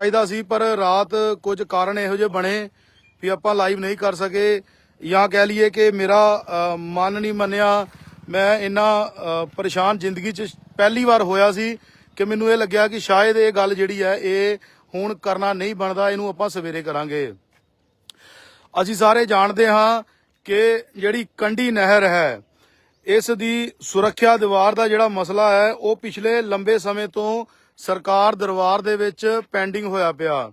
ਚਾਹੀਦਾ ਸੀ, ਪਰ ਰਾਤ ਕੁਝ ਕਾਰਨ ਇਹੋ ਜਿਹੇ ਬਣੇ ਵੀ ਆਪਾਂ ਲਾਈਵ ਨਹੀਂ ਕਰ ਸਕੇ। ਜਾਂ ਕਹਿ ਲਈਏ ਕਿ ਮੇਰਾ ਮਨ ਨਹੀਂ ਮੰਨਿਆ। ਮੈਂ ਇੰਨਾ ਪਰੇਸ਼ਾਨ ਜ਼ਿੰਦਗੀ 'ਚ ਪਹਿਲੀ ਵਾਰ ਹੋਇਆ ਸੀ ਕਿ ਮੈਨੂੰ ਇਹ ਲੱਗਿਆ ਕਿ ਸ਼ਾਇਦ ਇਹ ਗੱਲ ਜਿਹੜੀ ਹੈ, ਇਹ ਹੁਣ ਕਰਨਾ ਨਹੀਂ ਬਣਦਾ, ਇਹਨੂੰ ਆਪਾਂ ਸਵੇਰੇ ਕਰਾਂਗੇ। ਅਸੀਂ ਸਾਰੇ ਜਾਣਦੇ ਹਾਂ ਕਿ ਜਿਹੜੀ ਕੰਢੀ ਨਹਿਰ ਹੈ, ਇਸ ਦੀ ਸੁਰੱਖਿਆ ਦੀਵਾਰ ਦਾ ਜਿਹੜਾ ਮਸਲਾ ਹੈ, ਉਹ ਪਿਛਲੇ ਲੰਬੇ ਸਮੇਂ ਤੋਂ ਸਰਕਾਰ ਦਰਬਾਰ ਦੇ ਵਿੱਚ ਪੈਂਡਿੰਗ ਹੋਇਆ ਪਿਆ।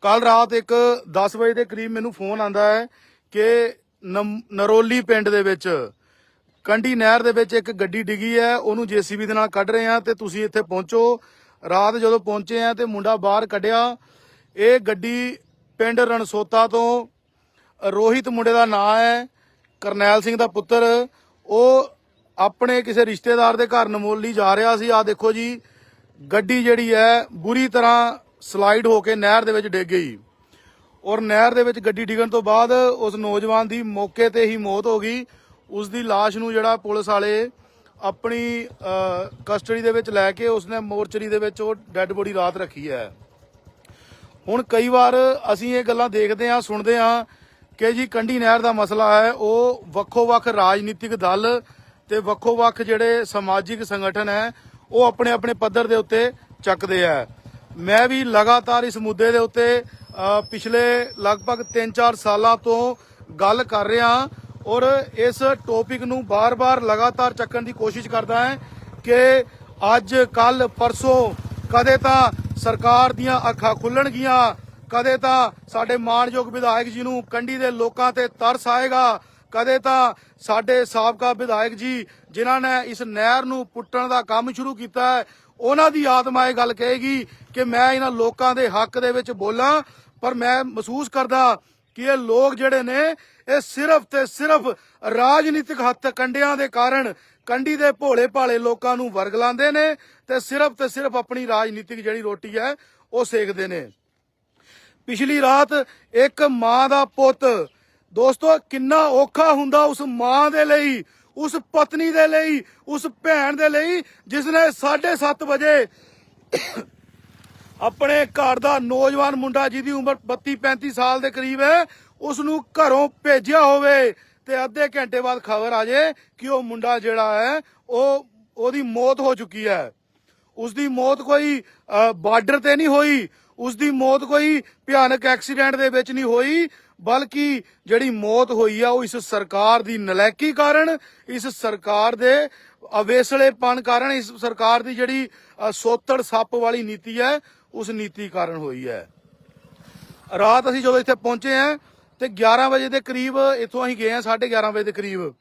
ਕੱਲ ਰਾਤ ਇੱਕ 10 ਵਜੇ ਦੇ ਕਰੀਬ ਮੈਨੂੰ ਫੋਨ ਆਂਦਾ ਹੈ ਕਿ ਨਮ- ਨਰੋਲੀ ਪਿੰਡ ਦੇ ਵਿੱਚ, ਕੰਢੀ ਨਹਿਰ ਦੇ ਵਿੱਚ ਇੱਕ ਗੱਡੀ ਡਿੱਗੀ ਹੈ, ਉਹਨੂੰ ਜੀਸੀਬੀ ਦੇ ਨਾਲ ਕੱਢ ਰਹੇ ਆ ਤੇ ਤੁਸੀਂ ਇੱਥੇ ਪਹੁੰਚੋ। ਰਾਤ ਜਦੋਂ ਪਹੁੰਚੇ ਆ ਤੇ ਮੁੰਡਾ ਬਾਹਰ ਕੱਢਿਆ। ਇਹ ਗੱਡੀ ਪਿੰਡ ਰਣਸੋਤਾ ਤੋਂ ਰੋਹਿਤ ਮੁੰਡੇ ਦਾ ਨਾਂ ਹੈ, ਕਰਨੈਲ ਸਿੰਘ ਦਾ ਪੁੱਤਰ। ਉਹ ਆਪਣੇ ਕਿਸੇ ਰਿਸ਼ਤੇਦਾਰ ਦੇ ਘਰ ਨਮੋਲੀ ਜਾ ਰਿਹਾ ਸੀ। ਆ ਦੇਖੋ ਜੀ ਗੱਡੀ ਜਿਹੜੀ ਹੈ ਬੁਰੀ ਤਰ੍ਹਾਂ ਸਲਾਈਡ ਹੋ ਕੇ ਨਹਿਰ ਦੇ ਵਿੱਚ ਡਿੱਗ ਗਈ। ਔਰ ਨਹਿਰ ਦੇ ਵਿੱਚ ਗੱਡੀ ਡਿੱਗਣ ਤੋਂ ਬਾਅਦ ਉਸ ਨੌਜਵਾਨ ਦੀ ਮੌਕੇ ਤੇ ਹੀ ਮੌਤ ਹੋ ਗਈ। ਉਸ ਦੀ ਲਾਸ਼ ਨੂੰ ਜਿਹੜਾ ਪੁਲਿਸ ਵਾਲੇ ਆਪਣੀ ਕਸਟਡੀ ਦੇ ਵਿੱਚ ਲੈ ਕੇ ਉਸਨੇ ਮੋਰਚਰੀ ਦੇ ਵਿੱਚ ਉਹ ਡੈੱਡ ਬੋਡੀ ਰਾਤ ਰੱਖੀ ਹੈ। ਹੁਣ ਕਈ ਵਾਰ ਅਸੀਂ ਇਹ ਗੱਲਾਂ ਦੇਖਦੇ ਹਾਂ, ਸੁਣਦੇ ਹਾਂ ਕਿ ਜੀ ਕੰਢੀ ਨਹਿਰ ਦਾ ਮਸਲਾ ਹੈ, ਉਹ ਵੱਖੋ-ਵੱਖ ਰਾਜਨੀਤਿਕ ਦਲ ਤੇ ਵੱਖੋ-ਵੱਖ ਜਿਹੜੇ ਸਮਾਜਿਕ ਸੰਗਠਨ ਹੈ ਉਹ ਆਪਣੇ ਆਪਣੇ ਪੱਧਰ ਦੇ ਉੱਤੇ ਚੱਕਦੇ ਆ। ਮੈਂ ਵੀ ਲਗਾਤਾਰ ਇਸ ਮੁੱਦੇ ਦੇ ਉੱਤੇ ਪਿਛਲੇ ਲਗਭਗ 3-4 ਸਾਲਾਂ ਤੋਂ ਗੱਲ ਕਰ ਰਿਹਾ ਔਰ ਇਸ ਟੌਪਿਕ ਨੂੰ ਬਾਰ-ਬਾਰ ਲਗਾਤਾਰ ਚੱਕਣ ਦੀ ਕੋਸ਼ਿਸ਼ ਕਰਦਾ ਹਾਂ ਕਿ ਅੱਜ ਕੱਲ ਪਰਸੋਂ ਕਦੇ ਤਾਂ ਸਰਕਾਰ ਦੀਆਂ ਅੱਖਾਂ ਖੁੱਲਣਗੀਆਂ, ਕਦੇ ਤਾਂ ਸਾਡੇ ਮਾਣਯੋਗ ਵਿਧਾਇਕ ਜੀ ਨੂੰ ਕੰਢੀ ਦੇ ਲੋਕਾਂ ਤੇ ਤਰਸ ਆਏਗਾ। ਕਦੇ ਤਾਂ ਸਾਡੇ ਸਾਬਕਾ ਵਿਧਾਇਕ ਜੀ, ਜਿਨ੍ਹਾਂ ਨੇ ਇਸ ਨਹਿਰ ਨੂੰ ਪੁੱਟਣ ਦਾ ਕੰਮ ਸ਼ੁਰੂ ਕੀਤਾ ਹੈ, ਉਹਨਾਂ ਦੀ ਆਤਮਾ ਇਹ ਗੱਲ ਕਹੇਗੀ ਕਿ ਮੈਂ ਇਹਨਾਂ ਲੋਕਾਂ ਦੇ ਹੱਕ ਦੇ ਵਿੱਚ ਬੋਲਾਂ, ਪਰ ਮੈਂ ਮਹਿਸੂਸ ਕਰਦਾ ਕਿ ਇਹ ਲੋਕ ਜਿਹੜੇ ਨੇ, ਇਹ ਸਿਰਫ ਤੇ ਸਿਰਫ ਰਾਜਨੀਤਿਕ ਹੱਥ ਕੰਡਿਆਂ ਦੇ ਕਾਰਨ ਕੰਡੀ ਦੇ ਭੋਲੇ ਭਾਲੇ ਲੋਕਾਂ ਨੂੰ ਵਰਗ ਲਾਉਂਦੇ ਨੇ ਤੇ ਸਿਰਫ ਤੇ ਸਿਰਫ ਆਪਣੀ ਰਾਜਨੀਤਿਕ ਜਿਹੜੀ ਰੋਟੀ ਹੈ, ਉਹ ਸੇਕਦੇ ਨੇ। ਪਿਛਲੀ ਰਾਤ ਇੱਕ ਮਾਂ ਦਾ ਪੁੱਤ ਦੋਸਤੋ, ਕਿੰਨਾ ਔਖਾ ਹੁੰਦਾ ਉਸ ਮਾਂ ਦੇ ਲਈ, ਉਸ ਪਤਨੀ ਦੇ ਲਈ, ਉਸ ਭੈਣ ਦੇ ਲਈ, ਜਿਸ ਨੇ 7:30 ਵਜੇ ਆਪਣੇ ਘਰ ਦਾ ਨੌਜਵਾਨ ਮੁੰਡਾ ਜਿਹਦੀ ਉਮਰ 32 35 ਸਾਲ ਦੇ ਕਰੀਬ ਹੈ ਉਸ ਨੂੰ ਘਰੋਂ ਭੇਜਿਆ ਹੋਵੇ ਤੇ ਅੱਧੇ ਘੰਟੇ ਬਾਅਦ ਖਬਰ ਆ ਜੇ ਕਿ ਉਹ ਮੁੰਡਾ ਜਿਹੜਾ ਹੈ, ਉਹ, ਉਹਦੀ ਮੌਤ ਹੋ ਚੁੱਕੀ ਹੈ। ਉਸ ਦੀ ਮੌਤ ਕੋਈ ਬਾਰਡਰ ਤੇ ਨਹੀਂ ਹੋਈ ਉਸ ਦੀ ਮੌਤ ਕੋਈ ਭਿਆਨਕ ਐਕਸੀਡੈਂਟ ਦੇ ਵਿੱਚ ਨਹੀਂ ਹੋਈ ਬਲਕਿ ਜਿਹੜੀ ਮੌਤ ਹੋਈ ਆ, ਉਹ ਇਸ ਸਰਕਾਰ ਦੀ ਨਲਾਇਕੀ ਕਾਰਨ, ਇਸ ਸਰਕਾਰ ਦੇ ਅਵੇਸਲੇਪਣ ਕਾਰਨ, ਇਸ ਸਰਕਾਰ ਦੀ ਜਿਹੜੀ ਸੋਤੜ ਸੱਪ ਵਾਲੀ ਨੀਤੀ ਹੈ, ਉਸ ਨੀਤੀ ਕਾਰਨ ਹੋਈ ਹੈ। ਰਾਤ ਅਸੀਂ ਜਦੋਂ ਇੱਥੇ ਪਹੁੰਚੇ ਆ ਤੇ 11 ਵਜੇ ਦੇ ਕਰੀਬ, ਇੱਥੋਂ ਅਸੀਂ ਗਏ ਆ 11:30 ਵਜੇ ਦੇ ਕਰੀਬ।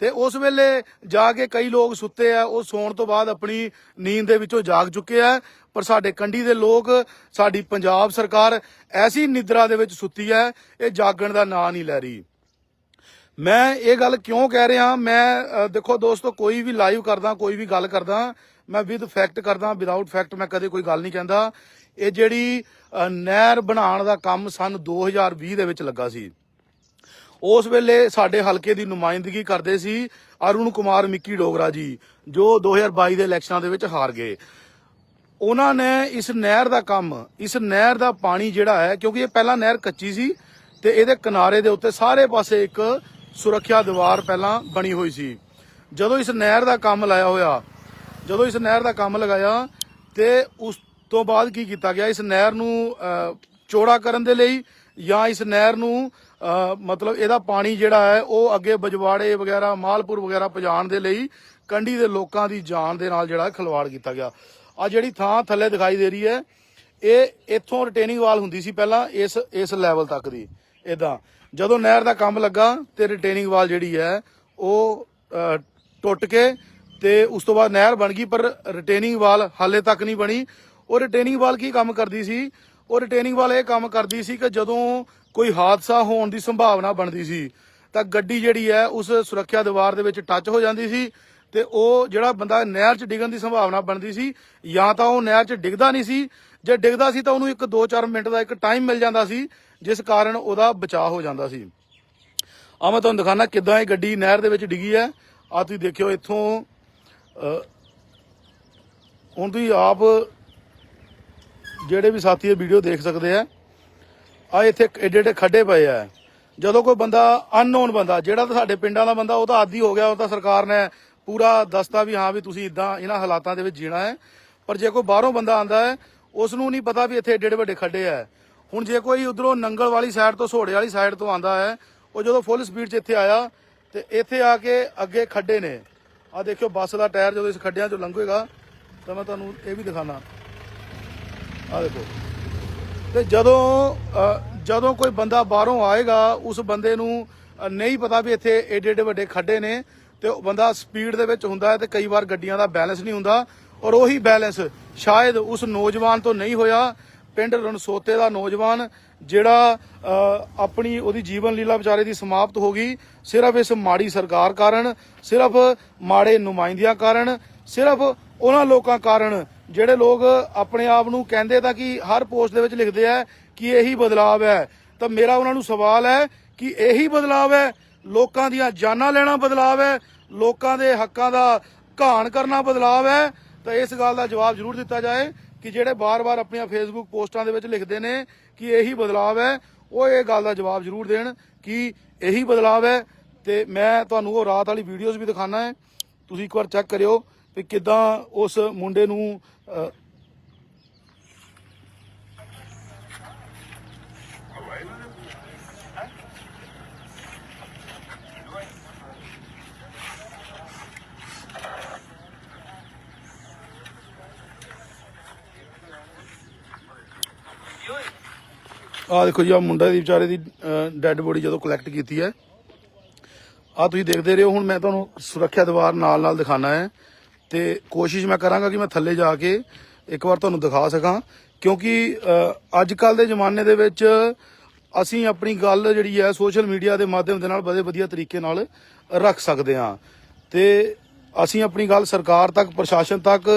ਤੇ ਉਸ ਵੇਲੇ ਜਾ ਕੇ ਕਈ ਲੋਕ ਸੁੱਤੇ ਆ, ਉਹ ਸੌਣ ਤੋਂ ਬਾਅਦ ਆਪਣੀ ਨੀਂਦ ਦੇ ਵਿੱਚੋਂ ਜਾਗ ਚੁੱਕੇ ਆ। ਪਰ ਸਾਡੇ ਕੰਢੀ ਦੇ ਲੋਕ, ਸਾਡੀ ਪੰਜਾਬ ਸਰਕਾਰ ਐਸੀ ਨਿਦਰਾ ਦੇ ਵਿੱਚ ਸੁੱਤੀ ਹੈ ਇਹ ਜਾਗਣ ਦਾ ਨਾਂ ਨਹੀਂ ਲੈ ਰਹੀ। ਮੈਂ ਇਹ ਗੱਲ ਕਿਉਂ ਕਹਿ ਰਿਹਾ? ਮੈਂ ਦੇਖੋ ਦੋਸਤੋ, ਕੋਈ ਵੀ ਲਾਈਵ ਕਰਦਾ, ਕੋਈ ਵੀ ਗੱਲ ਕਰਦਾ, ਮੈਂ ਵਿਦ ਫੈਕਟ ਕਰਦਾ ਵਿਦਆਊਟ ਫੈਕਟ ਮੈਂ ਕਦੇ ਕੋਈ ਗੱਲ ਨਹੀਂ ਕਹਿੰਦਾ। ਇਹ ਜਿਹੜੀ ਨਹਿਰ ਬਣਾਉਣ ਦਾ ਕੰਮ ਸਨ 2020 ਦੇ ਵਿੱਚ ਲੱਗਾ ਸੀ। ਉਸ ਵੇਲੇ ਸਾਡੇ ਹਲਕੇ ਦੀ ਨੁਮਾਇੰਦਗੀ ਕਰਦੇ ਸੀ ਅਰੁਣ ਕੁਮਾਰ ਮਿੱਕੀ ਡੋਗਰਾ ਜੀ, ਜੋ 2022 ਦੇ ਇਲੈਕਸ਼ਨਾਂ ਦੇ ਵਿੱਚ ਹਾਰ ਗਏ। ਉਹਨਾਂ ਨੇ ਇਸ ਨਹਿਰ ਦਾ ਕੰਮ, ਇਸ ਨਹਿਰ ਦਾ ਪਾਣੀ ਜਿਹੜਾ ਹੈ, ਕਿਉਂਕਿ ਇਹ ਪਹਿਲਾਂ ਨਹਿਰ ਕੱਚੀ ਸੀ ਤੇ ਇਹਦੇ ਕਿਨਾਰੇ ਦੇ ਉੱਤੇ ਸਾਰੇ ਪਾਸੇ ਇੱਕ ਸੁਰੱਖਿਆ ਦੀਵਾਰ ਪਹਿਲਾਂ ਬਣੀ ਹੋਈ ਸੀ। ਜਦੋਂ ਇਸ ਨਹਿਰ ਦਾ ਕੰਮ ਲਾਇਆ ਹੋਇਆ, ਜਦੋਂ ਇਸ ਨਹਿਰ ਦਾ ਕੰਮ ਲਗਾਇਆ ਤੇ ਉਸ ਤੋਂ ਬਾਅਦ ਕੀ ਕੀਤਾ ਗਿਆ? ਇਸ ਨਹਿਰ ਨੂੰ ਚੌੜਾ ਕਰਨ ਦੇ ਲਈ ਜਾਂ ਇਸ ਨਹਿਰ ਨੂੰ ਮਤਲਬ ਇਹਦਾ ਪਾਣੀ ਜਿਹੜਾ ਹੈ, ਉਹ ਅੱਗੇ ਬਜਵਾੜੇ ਵਗੈਰਾ, ਮਾਲਪੁਰ ਵਗੈਰਾ ਪਹੁੰਚਾਉਣ ਦੇ ਲਈ ਕੰਢੀ ਦੇ ਲੋਕਾਂ ਦੀ ਜਾਨ ਦੇ ਨਾਲ ਜਿਹੜਾ ਖਿਲਵਾੜ ਕੀਤਾ ਗਿਆ। ਆ ਜਿਹੜੀ ਥਾਂ ਥੱਲੇ ਦਿਖਾਈ ਦੇ ਰਹੀ ਹੈ, ਇਹ ਇੱਥੋਂ ਰਿਟੇਨਿੰਗ ਵਾਲ ਹੁੰਦੀ ਸੀ ਪਹਿਲਾਂ, ਇਸ ਇਸ ਲੈਵਲ ਤੱਕ ਦੀ ਇਦਾਂ ਜਦੋਂ ਨਹਿਰ ਦਾ ਕੰਮ ਲੱਗਾ ਤੇ ਰਿਟੇਨਿੰਗ ਵਾਲ ਜਿਹੜੀ ਹੈ, ਉਹ ਟੁੱਟ ਕੇ ਤੇ ਉਸ ਤੋਂ ਬਾਅਦ ਨਹਿਰ ਬਣ ਗਈ, ਪਰ ਰਿਟੇਨਿੰਗ ਵਾਲ ਹਾਲੇ ਤੱਕ ਨਹੀਂ ਬਣੀ। ਉਹ ਰਿਟੇਨਿੰਗ ਵਾਲ ਕੀ ਕੰਮ ਕਰਦੀ ਸੀ? ਉਹ ਰਿਟੇਨਿੰਗ ਵਾਲ ਇਹ ਕੰਮ ਕਰਦੀ ਸੀ ਕਿ ਜਦੋਂ ਕੋਈ ਹਾਦਸਾ ਹੋਣ ਦੀ ਸੰਭਾਵਨਾ ਬਣਦੀ ਸੀ, ਤਾਂ ਗੱਡੀ ਜਿਹੜੀ ਹੈ ਉਸ ਸੁਰੱਖਿਆ ਦੀਵਾਰ ਦੇ ਵਿੱਚ ਟੱਚ ਹੋ ਜਾਂਦੀ ਸੀ ਤੇ ਉਹ ਜਿਹੜਾ ਬੰਦਾ ਨਹਿਰ 'ਚ ਡਿੱਗਣ ਦੀ ਸੰਭਾਵਨਾ ਬਣਦੀ ਸੀ, ਜਾਂ ਤਾਂ ਉਹ ਨਹਿਰ 'ਚ ਡਿੱਗਦਾ ਨਹੀਂ ਸੀ, ਜੇ ਡਿੱਗਦਾ ਸੀ ਤਾਂ ਉਹਨੂੰ ਇੱਕ 2-4 ਮਿੰਟ ਦਾ ਇੱਕ ਟਾਈਮ ਮਿਲ ਜਾਂਦਾ ਸੀ, ਜਿਸ ਕਾਰਨ ਉਹਦਾ ਬਚਾਅ ਹੋ ਜਾਂਦਾ ਸੀ। ਆ ਮੈਂ ਤੁਹਾਨੂੰ ਦਿਖਾਣਾ ਕਿੱਦਾਂ ਇਹ ਗੱਡੀ ਨਹਿਰ ਦੇ ਵਿੱਚ ਡਿੱਗੀ ਹੈ। ਆ ਤੁਸੀਂ ਦੇਖਿਓ ਇੱਥੋਂ ਹੁਣ ਤੁਸੀਂ ਆਪ ਜਿਹੜੇ ਵੀ ਸਾਥੀ ਇਹ ਵੀਡੀਓ ਦੇਖ ਸਕਦੇ ਆ ਆ ਇੱਥੇ ਏਡੇ ਏਡੇ ਖੱਡੇ ਪਏ ਆ। ਜਦੋਂ ਕੋਈ ਬੰਦਾ ਅਨਨੋਨ ਬੰਦਾ, ਜਿਹੜਾ ਤਾਂ ਸਾਡੇ ਪਿੰਡਾਂ ਦਾ ਬੰਦਾ, ਉਹ ਤਾਂ ਆਦੀ ਹੋ ਗਿਆ, ਉਹ ਤਾਂ ਸਰਕਾਰ ਨੇ ਪੂਰਾ ਦੱਸਤਾ ਵੀ ਹਾਂ ਵੀ ਤੁਸੀਂ ਇਦਾਂ ਇਹਨਾਂ ਹਾਲਾਤਾਂ ਦੇ ਵਿੱਚ ਜੀਣਾ ਹੈ। ਪਰ ਜੇ ਕੋਈ ਬਾਹਰੋਂ ਬੰਦਾ ਆਂਦਾ ਹੈ ਉਸ ਨੂੰ ਨਹੀਂ ਪਤਾ ਵੀ ਇੱਥੇ ਏਡੇ ਏਡੇ ਵੱਡੇ ਖੱਡੇ ਆ। ਹੁਣ ਜੇ ਕੋਈ ਉਧਰੋਂ ਨੰਗਲ ਵਾਲੀ ਸਾਈਡ ਤੋਂ, ਸੋੜੇ ਵਾਲੀ ਸਾਈਡ ਤੋਂ ਆਂਦਾ ਹੈ, ਉਹ ਜਦੋਂ ਫੁੱਲ ਸਪੀਡ 'ਚ ਇੱਥੇ ਆਇਆ, ਤੇ ਇੱਥੇ ਆ ਕੇ ਅੱਗੇ ਖੱਡੇ ਨੇ। ਆ ਦੇਖਿਓ ਬੱਸ ਦਾ ਟਾਇਰ ਜਦੋਂ ਇਸ ਖੱਡਿਆਂ 'ਚੋਂ ਲੰਘੇਗਾ, ਤਾਂ ਮੈਂ ਤੁਹਾਨੂੰ ਇਹ ਵੀ ਦਿਖਾਣਾ ਆ ਦੇਖੋ ਤੇ ਜਦੋਂ ਜਦੋਂ ਕੋਈ ਬੰਦਾ ਬਾਹਰੋਂ ਆਏਗਾ, ਉਸ ਬੰਦੇ ਨੂੰ ਨਹੀਂ ਪਤਾ ਵੀ ਇੱਥੇ ਏਡੇ ਏਡੇ ਵੱਡੇ ਖੱਡੇ ਨੇ, ਤੇ ਉਹ ਬੰਦਾ ਸਪੀਡ ਦੇ ਵਿੱਚ ਹੁੰਦਾ ਹੈ ਤੇ ਕਈ ਵਾਰ ਗੱਡੀਆਂ ਦਾ ਬੈਲੈਂਸ ਨਹੀਂ ਹੁੰਦਾ, ਔਰ ਉਹੀ ਬੈਲੈਂਸ ਸ਼ਾਇਦ ਉਸ ਨੌਜਵਾਨ ਤੋਂ ਨਹੀਂ ਹੋਇਆ। ਪਿੰਡ ਰਣਸੋਤੇ ਦਾ ਨੌਜਵਾਨ, ਜਿਹੜਾ ਆਪਣੀ ਉਹਦੀ ਜੀਵਨ ਲੀਲਾ ਵਿਚਾਰੇ ਦੀ ਸਮਾਪਤ ਹੋ ਗਈ, ਸਿਰਫ ਇਸ ਮਾੜੀ ਸਰਕਾਰ ਕਾਰਨ, ਸਿਰਫ ਮਾੜੇ ਨੁਮਾਇੰਦਿਆਂ ਕਾਰਨ, ਸਿਰਫ ਉਹਨਾਂ ਲੋਕਾਂ ਕਾਰਨ ਜਿਹੜੇ ਲੋਕ ਆਪਣੇ ਆਪ ਨੂੰ ਕਹਿੰਦੇ ਤਾਂ ਕਿ ਹਰ ਪੋਸਟ ਦੇ ਵਿੱਚ ਲਿਖਦੇ ਆ ਕਿ ਇਹੀ ਬਦਲਾਵ ਹੈ। ਤਾਂ ਮੇਰਾ ਉਹਨਾਂ ਨੂੰ ਸਵਾਲ ਹੈ ਕਿ ਇਹੀ ਬਦਲਾਵ ਹੈ? ਲੋਕਾਂ ਦੀਆਂ ਜਾਨਾਂ ਲੈਣਾ ਬਦਲਾਵ ਹੈ? ਲੋਕਾਂ ਦੇ ਹੱਕਾਂ ਦਾ ਘਾਣ ਕਰਨਾ ਬਦਲਾਵ ਹੈ? ਤਾਂ ਇਸ ਗੱਲ ਦਾ ਜਵਾਬ ਜ਼ਰੂਰ ਦਿੱਤਾ ਜਾਏ ਕਿ ਜਿਹੜੇ ਬਾਰ-ਬਾਰ ਆਪਣੀਆਂ ਫੇਸਬੁੱਕ ਪੋਸਟਾਂ ਦੇ ਵਿੱਚ ਲਿਖਦੇ ਨੇ ਕਿ ਇਹੀ ਬਦਲਾਵ ਹੈ, ਉਹ ਇਹ ਗੱਲ ਦਾ ਜਵਾਬ ਜ਼ਰੂਰ ਦੇਣ ਕਿ ਇਹੀ ਬਦਲਾਵ ਹੈ। ਤੇ ਮੈਂ ਤੁਹਾਨੂੰ ਉਹ ਰਾਤ ਵਾਲੀ ਵੀਡੀਓਜ਼ ਵੀ ਦਿਖਾਣਾ ਹੈ। ਤੁਸੀਂ ਇੱਕ ਵਾਰ ਚੈੱਕ ਕਰਿਓ। ਵੀ ਕਿਦਾਂ ਉਸ ਮੁੰਡੇ ਨੂੰ ਅ, ਆਹ ਦੇਖੋ ਜੀ ਆ ਮੁੰਡਾ ਦੀ ਵਿਚਾਰੇ ਦੀ ਡੈੱਡ ਬੋਡੀ ਜਦੋਂ ਕਲੈਕਟ ਕੀਤੀ ਹੈ। ਆ ਤੁਸੀਂ ਦੇਖਦੇ ਰਹੋ ਹੁਣ ਮੈਂ ਤੁਹਾਨੂੰ ਸੁਰੱਖਿਆ ਦੀਵਾਰ ਨਾਲ ਨਾਲ ਦਿਖਾਣਾ ਹੈ। ਤੇ ਕੋਸ਼ਿਸ਼ ਮੈਂ ਕਰਾਂਗਾ ਕਿ ਮੈਂ ਥੱਲੇ ਜਾ ਕੇ ਇੱਕ ਵਾਰ ਤੁਹਾਨੂੰ ਦਿਖਾ ਸਕਾਂ। ਕਿਉਂਕਿ ਅੱਜ ਕੱਲ ਦੇ ਜ਼ਮਾਨੇ ਦੇ ਵਿੱਚ ਅਸੀਂ ਆਪਣੀ ਗੱਲ ਜਿਹੜੀ ਹੈ ਸੋਸ਼ਲ ਮੀਡੀਆ ਦੇ ਮਾਧਿਅਮ ਦੇ ਨਾਲ ਬੜੇ ਵਧੀਆ ਤਰੀਕੇ ਨਾਲ ਰੱਖ ਸਕਦੇ ਹਾਂ। ਤੇ ਅਸੀਂ ਆਪਣੀ ਗੱਲ ਸਰਕਾਰ ਤੱਕ, ਪ੍ਰਸ਼ਾਸਨ ਤੱਕ,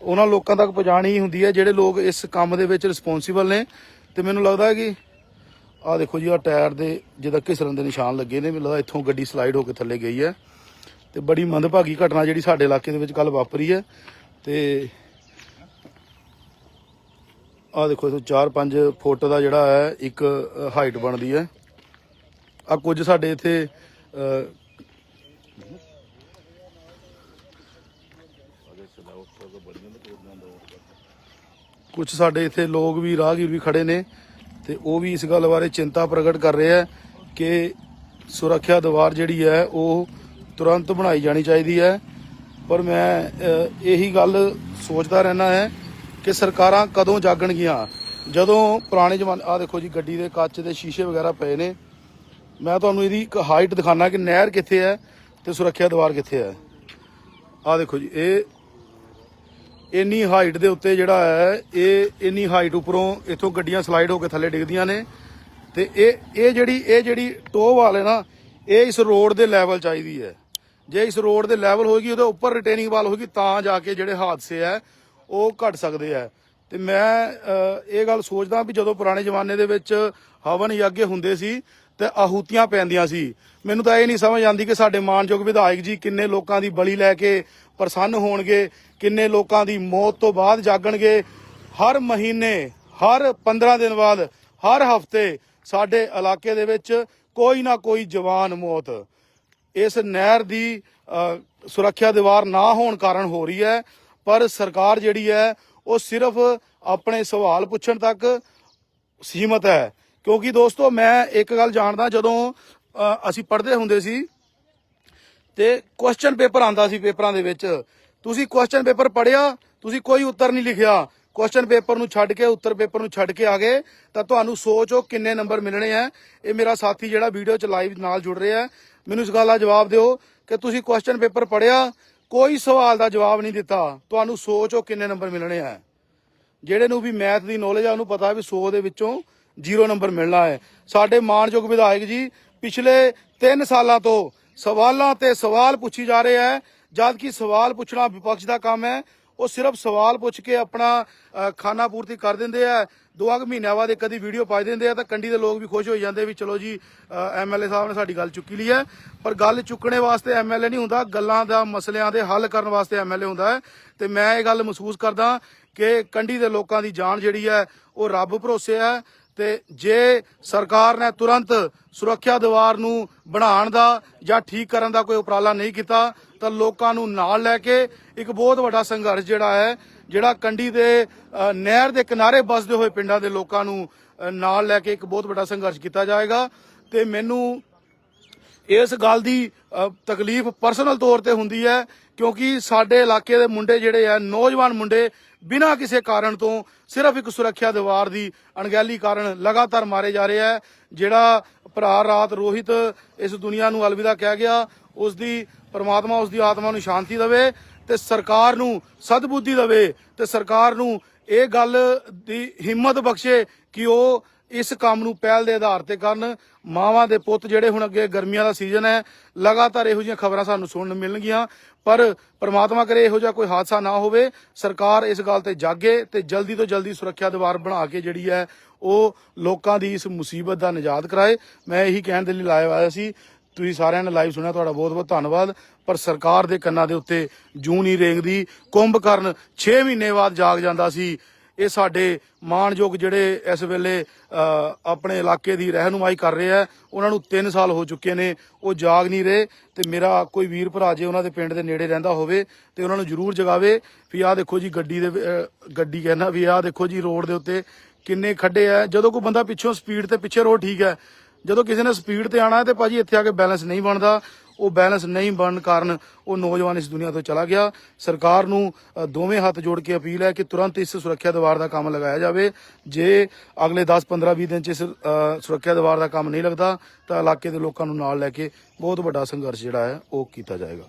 ਉਹਨਾਂ ਲੋਕਾਂ ਤੱਕ ਪਹੁੰਚਾਣੀ ਹੁੰਦੀ ਹੈ, ਜਿਹੜੇ ਲੋਕ ਇਸ ਕੰਮ ਦੇ ਵਿੱਚ ਰਿਸਪੌਂਸੀਬਲ ਨੇ। ਤੇ ਮੈਨੂੰ ਲੱਗਦਾ ਹੈ ਕਿ ਆਹ ਦੇਖੋ ਜੀ ਆ ਟਾਇਰ ਦੇ ਜਿਹਦਾ ਘਿਸਰਨ ਦੇ ਨਿਸ਼ਾਨ ਲੱਗੇ ਨੇ, ਮੈਨੂੰ ਲੱਗਦਾ ਇੱਥੋਂ ਗੱਡੀ ਸਲਾਈਡ ਹੋ ਕੇ ਥੱਲੇ ਗਈ ਹੈ। ਤੇ ਬੜੀ ਮੰਦਭਾਗੀ ਘਟਨਾ ਜਿਹੜੀ ਸਾਡੇ ਇਲਾਕੇ ਦੇ ਵਿੱਚ ਕੱਲ ਵਾਪਰੀ ਹੈ ਤੇ ਆਹ ਦੇਖੋ ਇਥੋਂ 4-5 ਫੁੱਟ ਦਾ ਜਿਹੜਾ ਹੈ ਇੱਕ ਹਾਈਟ ਬਣਦੀ ਹੈ। ਆ ਕੁਝ ਸਾਡੇ ਇੱਥੇ ਅ, ਕੁਝ ਸਾਡੇ ਇੱਥੇ ਲੋਕ ਵੀ ਰਾਹਗੀਰ ਵੀ ਖੜੇ ਨੇ ਤੇ ਉਹ ਵੀ ਇਸ ਗੱਲ ਬਾਰੇ ਚਿੰਤਾ ਪ੍ਰਗਟ ਕਰ ਰਹੇ ਆ ਕਿ ਸੁਰੱਖਿਆ ਦੀਵਾਰ ਜਿਹੜੀ ਹੈ ਉਹ ਤੁਰੰਤ ਬਣਾਈ ਜਾਣੀ ਚਾਹੀਦੀ ਹੈ। ਪਰ ਮੈਂ ਇਹੀ ਗੱਲ ਸੋਚਦਾ ਰਹਿਣਾ ਹੈ ਕਿ ਸਰਕਾਰਾਂ ਕਦੋਂ ਜਾਗਣਗੀਆਂ। ਜਦੋਂ ਪੁਰਾਣੇ ਜ਼ਮਾਨੇ ਆ ਦੇਖੋ ਜੀ, ਗੱਡੀ ਦੇ ਕੱਚ ਦੇ ਸ਼ੀਸ਼ੇ ਵਗੈਰਾ ਪਏ ਨੇ। ਮੈਂ ਤੁਹਾਨੂੰ ਇਹਦੀ ਇੱਕ ਹਾਈਟ ਦਿਖਾਣਾ ਕਿ ਨਹਿਰ ਕਿੱਥੇ ਹੈ ਤੇ ਸੁਰੱਖਿਆ ਦੀਵਾਰ ਕਿੱਥੇ ਹੈ। ਆ ਦੇਖੋ ਜੀ, ਇਹ ਇੰਨੀ ਹਾਈਟ ਦੇ ਉੱਤੇ ਜਿਹੜਾ ਹੈ, ਇਹ ਇੰਨੀ ਹਾਈਟ ਉੱਪਰੋਂ ਇੱਥੋਂ ਗੱਡੀਆਂ ਸਲਾਈਡ ਹੋ ਕੇ ਥੱਲੇ ਡਿੱਗਦੀਆਂ ਨੇ। ਤੇ ਇਹ ਇਹ ਜਿਹੜੀ ਇਹ ਜਿਹੜੀ ਟੋਹ ਵਾਲੇ ਨਾ, ਇਹ ਇਸ ਰੋਡ ਦੇ ਲੈਵਲ ਚਾਹੀਦੀ ਹੈ। ਜੇ ਇਸ ਰੋਡ ਦੇ ਲੈਵਲ ਹੋਏਗੀ, ਉਹਦੇ ਉੱਪਰ ਰਿਟੇਨਿੰਗ ਵਾਲ ਹੋਏਗੀ, ਤਾਂ ਜਾ ਕੇ ਜਿਹੜੇ ਹਾਦਸੇ ਆ, ਉਹ ਘਟ ਸਕਦੇ ਆ। ਤੇ ਮੈਂ ਇਹ ਗੱਲ ਸੋਚਦਾ ਵੀ ਜਦੋਂ ਪੁਰਾਣੇ ਜ਼ਮਾਨੇ ਦੇ ਵਿੱਚ ਹਵਨ ਯੱਗੇ ਹੁੰਦੇ ਸੀ, ਤੇ ਆਹੂਤੀਆਂ ਪੈਂਦੀਆਂ ਸੀ, ਮੈਨੂੰ ਤਾਂ ਇਹ ਨਹੀਂ ਸਮਝ ਆਉਂਦੀ ਕਿ ਸਾਡੇ ਮਾਨਯੋਗ ਵਿਧਾਇਕ ਜੀ ਕਿੰਨੇ ਲੋਕਾਂ ਦੀ ਬਲੀ ਲੈ ਕੇ ਪ੍ਰਸੰਨ ਹੋਣਗੇ, ਕਿੰਨੇ ਲੋਕਾਂ ਦੀ ਮੌਤ ਤੋਂ ਬਾਅਦ ਜਾਗਣਗੇ। ਹਰ ਮਹੀਨੇ, ਹਰ 15 ਦਿਨ ਬਾਅਦ, ਹਰ ਹਫ਼ਤੇ ਸਾਡੇ ਇਲਾਕੇ ਦੇ ਵਿੱਚ ਕੋਈ ਨਾ ਕੋਈ ਜਵਾਨ ਮੌਤ ਇਸ ਨਹਿਰ ਦੀ ਸੁਰੱਖਿਆ ਦੀਵਾਰ ਨਾ ਹੋਣ ਕਾਰਨ ਹੋ ਰਹੀ ਹੈ, ਪਰ ਸਰਕਾਰ ਜਿਹੜੀ ਹੈ, ਉਹ ਸਿਰਫ ਆਪਣੇ ਸਵਾਲ ਪੁੱਛਣ ਤੱਕ ਸੀਮਤ ਹੈ। ਕਿਉਂਕਿ ਦੋਸਤੋ, ਮੈਂ ਇੱਕ ਗੱਲ ਜਾਣਦਾ, ਜਦੋਂ ਅਸੀਂ ਪੜ੍ਹਦੇ ਹੁੰਦੇ ਸੀ, ਤੇ ਕੁਐਸਚਨ ਪੇਪਰ ਆਂਦਾ ਸੀ ਪੇਪਰਾਂ ਦੇ ਵਿੱਚ, ਤੁਸੀਂ ਕੁਐਸਚਨ ਪੇਪਰ ਪੜਿਆ ਤੁਸੀਂ ਕੋਈ ਉੱਤਰ ਨਹੀਂ ਲਿਖਿਆ। ਕੁਐਸਚਨ ਪੇਪਰ ਨੂੰ ਛੱਡ ਕੇ, ਉੱਤਰ ਪੇਪਰ ਨੂੰ ਛੱਡ ਕੇ ਆ ਗਏ, ਤਾਂ ਤੁਹਾਨੂੰ ਸੋਚੋ ਕਿੰਨੇ ਨੰਬਰ ਮਿਲਣੇ ਆ। ਇਹ ਮੇਰਾ ਸਾਥੀ ਜਿਹੜਾ ਵੀਡੀਓ ਚ ਲਾਈਵ ਨਾਲ ਜੁੜ ਰਿਹਾ ਮੈਨੂੰ ਇਸ ਗੱਲ ਦਾ ਜਵਾਬ ਦਿਓ ਕਿ ਤੁਸੀਂ ਕੁਐਸਚਨ ਪੇਪਰ ਪੜਿਆ ਕੋਈ ਸਵਾਲ ਦਾ ਜਵਾਬ ਨਹੀਂ ਦਿੱਤਾ। ਤੁਹਾਨੂੰ ਸੋਚੋ ਕਿੰਨੇ ਨੰਬਰ ਮਿਲਣੇ ਆ? ਜਿਹੜੇ ਨੂੰ ਵੀ ਮੈਥ ਦੀ ਨੌਲੇਜ ਆ, ਉਹਨੂੰ ਪਤਾ ਵੀ 100 ਦੇ ਵਿੱਚੋਂ 0 ਨੰਬਰ ਮਿਲਣਾ ਹੈ। ਸਾਡੇ ਮਾਣਯੋਗ ਵਿਧਾਇਕ ਜੀ, ਪਿਛਲੇ 3 ਸਾਲਾਂ ਤੋਂ ਸਵਾਲਾਂ ਤੇ ਸਵਾਲ ਪੁੱਛੀ ਜਾ ਰਹੇ ਹੈ ਜਦ ਕਿ ਸਵਾਲ ਪੁੱਛਣਾ ਵਿਪਕਸ਼ ਦਾ ਕੰਮ ਹੈ ਉਹ ਸਿਰਫ ਸਵਾਲ ਪੁੱਛ ਕੇ ਆਪਣਾ ਅ, ਖਾਨਾ ਪੂਰਤੀ ਕਰ ਦਿੰਦੇ ਆ। ਦੋ ਕੁ ਮਹੀਨਿਆਂ ਬਾਅਦ ਇੱਕ ਅੱਧੀ ਵੀਡੀਓ ਪਾ ਦਿੰਦੇ ਆ ਤਾਂ ਕੰਡੀ ਦੇ ਲੋਕ ਵੀ ਖੁਸ਼ ਹੋ ਜਾਂਦੇ ਵੀ ਚਲੋ ਜੀ ਐਮਐਲਏ ਸਾਹਿਬ ਨੇ ਸਾਡੀ ਗੱਲ ਚੁੱਕੀ ਲਈ ਹੈ। ਪਰ ਗੱਲ ਚੁੱਕਣੇ ਵਾਸਤੇ ਐਮਐਲਏ ਨਹੀਂ ਹੁੰਦਾ ਗੱਲਾਂ ਦਾ ਮਸਲਿਆਂ ਦੇ ਹੱਲ ਕਰਨ ਵਾਸਤੇ ਐਮਐਲਏ ਹੁੰਦਾ ਹੈ। ਤੇ ਮੈਂ ਇਹ ਗੱਲ ਮਹਿਸੂਸ ਕਰਦਾ ਕਿ ਕੰਢੀ ਦੇ ਲੋਕਾਂ ਦੀ ਜਾਨ ਜਿਹੜੀ ਹੈ ਉਹ ਰੱਬ ਭਰੋਸੇ ਹੈ। ਤੇ ਜੇ ਸਰਕਾਰ ਨੇ ਤੁਰੰਤ ਸੁਰੱਖਿਆ ਦੀਵਾਰ ਨੂੰ ਬਣਾਉਣ ਦਾ ਜਾਂ ਠੀਕ ਕਰਨ ਦਾ ਕੋਈ ਉਪਰਾਲਾ ਨਹੀਂ ਕੀਤਾ, ਤਾਂ ਲੋਕਾਂ ਨੂੰ ਨਾਲ ਲੈ ਕੇ ਇੱਕ ਬਹੁਤ ਵੱਡਾ ਸੰਘਰਸ਼ ਜਿਹੜਾ ਹੈ, ਜਿਹੜਾ ਕੰਢੀ ਦੇ ਨਹਿਰ ਦੇ ਕਿਨਾਰੇ ਵੱਸਦੇ ਹੋਏ ਪਿੰਡਾਂ ਦੇ ਲੋਕਾਂ ਨੂੰ ਨਾਲ ਲੈ ਕੇ ਇੱਕ ਬਹੁਤ ਵੱਡਾ ਸੰਘਰਸ਼ ਕੀਤਾ ਜਾਏਗਾ। ਤੇ ਮੈਨੂੰ ਇਸ ਗੱਲ ਦੀ ਤਕਲੀਫ ਪਰਸਨਲ ਤੌਰ ਤੇ ਹੁੰਦੀ ਹੈ, ਕਿਉਂਕਿ ਸਾਡੇ ਇਲਾਕੇ ਦੇ ਮੁੰਡੇ ਜਿਹੜੇ ਆ, ਨੌਜਵਾਨ ਮੁੰਡੇ ਬਿਨਾਂ ਕਿਸੇ ਕਾਰਨ ਤੋਂ ਸਿਰਫ ਇੱਕ ਸੁਰੱਖਿਆ ਦੀਵਾਰ ਦੀ ਅਣਗਹਿਲੀ ਕਾਰਨ ਲਗਾਤਾਰ ਮਾਰੇ ਜਾ ਰਹੇ ਹੈ, ਜਿਹੜਾ ਭਰਾ ਰਾਤ ਰੋਹਿਤ ਇਸ ਦੁਨੀਆ ਨੂੰ ਅਲਵਿਦਾ ਕਹਿ ਗਿਆ, ਉਸ ਦੀ ਪ੍ਰਮਾਤਮਾ, ਉਸ ਦੀ ਆਤਮਾ ਨੂੰ ਸ਼ਾਂਤੀ ਦੇਵੇ ਤੇ ਸਰਕਾਰ ਨੂੰ ਸਦਬੁੱਧੀ ਦੇਵੇ ਤੇ ਸਰਕਾਰ ਨੂੰ ਇਹ ਗੱਲ ਦੀ ਹਿੰਮਤ ਬਖਸ਼ੇ ਕਿ ਉਹ ਇਸ ਕੰਮ ਨੂੰ ਪਹਿਲ ਦੇ ਆਧਾਰ ਤੇ ਕਰਨ ਮਾਵਾਂ ਦੇ ਪੁੱਤ ਜਿਹੜੇ ਹੁਣ ਅੱਗੇ ਗਰਮੀਆਂ ਦਾ ਸੀਜ਼ਨ ਹੈ, ਲਗਾਤਾਰ ਇਹੋ ਜਿਹੀਆਂ ਖਬਰਾਂ ਸਾਨੂੰ ਸੁਣਨ ਨੂੰ ਮਿਲਣਗੀਆਂ। ਪਰ ਪ੍ਰਮਾਤਮਾ ਕਰੇ ਇਹੋ ਜਿਹਾ ਕੋਈ ਹਾਦਸਾ ਨਾ ਹੋਵੇ, ਸਰਕਾਰ ਇਸ ਗੱਲ ਤੇ ਜਾਗੇ ਤੇ ਜਲਦੀ ਤੋਂ ਜਲਦੀ ਸੁਰੱਖਿਆ ਦੀਵਾਰ ਬਣਾ ਕੇ ਜਿਹੜੀ ਹੈ ਉਹ ਲੋਕਾਂ ਦੀ ਇਸ ਮੁਸੀਬਤ ਦਾ ਨਿਜਾਤ ਕਰਾਏ। ਮੈਂ ਇਹੀ ਕਹਿਣ ਦੇ ਲਈ ਲਾਇਆ ਆਇਆ ਸੀ। ਤੁਸੀਂ ਸਾਰਿਆਂ ਨੇ ਲਾਈਵ ਸੁਣਿਆ, ਤੁਹਾਡਾ ਬਹੁਤ ਬਹੁਤ ਧੰਨਵਾਦ। ਪਰ ਸਰਕਾਰ ਦੇ ਕੰਨਾਂ ਦੇ ਉੱਤੇ ਜੂੰ ਨਹੀਂ ਰੇਂਗਦੀ। ਕੁੰਭਕਰਨ 6 ਮਹੀਨੇ ਬਾਅਦ ਜਾਗ ਜਾਂਦਾ ਸੀ। ਇਹ ਸਾਡੇ ਮਾਣਯੋਗ ਜਿਹੜੇ ਇਸ ਵੇਲੇ ਆਪਣੇ ਇਲਾਕੇ ਦੀ ਰਹਿਨੁਮਾਈ ਕਰ ਰਹੇ ਆ, ਉਹਨਾਂ ਨੂੰ 3 ਸਾਲ ਹੋ ਚੁੱਕੇ ਨੇ, ਉਹ ਜਾਗ ਨਹੀਂ ਰਹੇ ਤੇ ਮੇਰਾ ਕੋਈ ਵੀਰ ਭਰਾ ਜੇ ਉਹਨਾਂ ਦੇ ਪਿੰਡ ਦੇ ਨੇੜੇ ਰਹਿੰਦਾ ਹੋਵੇ ਤੇ ਉਹਨਾਂ ਨੂੰ ਜ਼ਰੂਰ ਜਗਾਵੇ ਵੀ ਆਹ ਦੇਖੋ ਜੀ ਗੱਡੀ ਦੇ ਗੱਡੀ ਕਹਿੰਦਾ ਵੀ ਆਹ ਦੇਖੋ ਜੀ ਰੋਡ ਦੇ ਉੱਤੇ ਕਿੰਨੇ ਖੱਡੇ ਆ, ਜਦੋਂ ਕੋਈ ਬੰਦਾ ਪਿੱਛੋਂ ਸਪੀਡ ਤੇ ਪਿੱਛੇ ਰੋਡ ਠੀਕ ਹੈ, ਜਦੋਂ ਕਿਸੇ ਨੇ ਸਪੀਡ ਤੇ ਆਣਾ ਤੇ ਭਾਜੀ ਇੱਥੇ ਆ ਕੇ ਬੈਲੈਂਸ ਨਹੀਂ ਬਣਦਾ ਉਹ ਬੈਲੈਂਸ ਨਹੀਂ ਬਣਨ ਕਾਰਨ ਉਹ ਨੌਜਵਾਨ ਇਸ ਦੁਨੀਆ ਤੋਂ ਚਲਾ ਗਿਆ। ਸਰਕਾਰ ਨੂੰ ਦੋਵੇਂ ਹੱਥ ਜੋੜ ਕੇ ਅਪੀਲ ਹੈ ਕਿ ਤੁਰੰਤ ਇਸ ਸੁਰੱਖਿਆ ਦੀਵਾਰ ਦਾ ਕੰਮ ਲਗਾਇਆ ਜਾਵੇ। ਜੇ ਅਗਲੇ 10 15 20 ਦਿਨ ਚ ਇਸ ਸੁਰੱਖਿਆ ਦੀਵਾਰ ਦਾ ਕੰਮ ਨਹੀਂ ਲੱਗਦਾ, ਤਾਂ ਇਲਾਕੇ ਦੇ ਲੋਕਾਂ ਨੂੰ ਨਾਲ ਲੈ ਕੇ ਬਹੁਤ ਵੱਡਾ ਸੰਘਰਸ਼ ਜਿਹੜਾ ਹੈ, ਉਹ ਕੀਤਾ ਜਾਏਗਾ।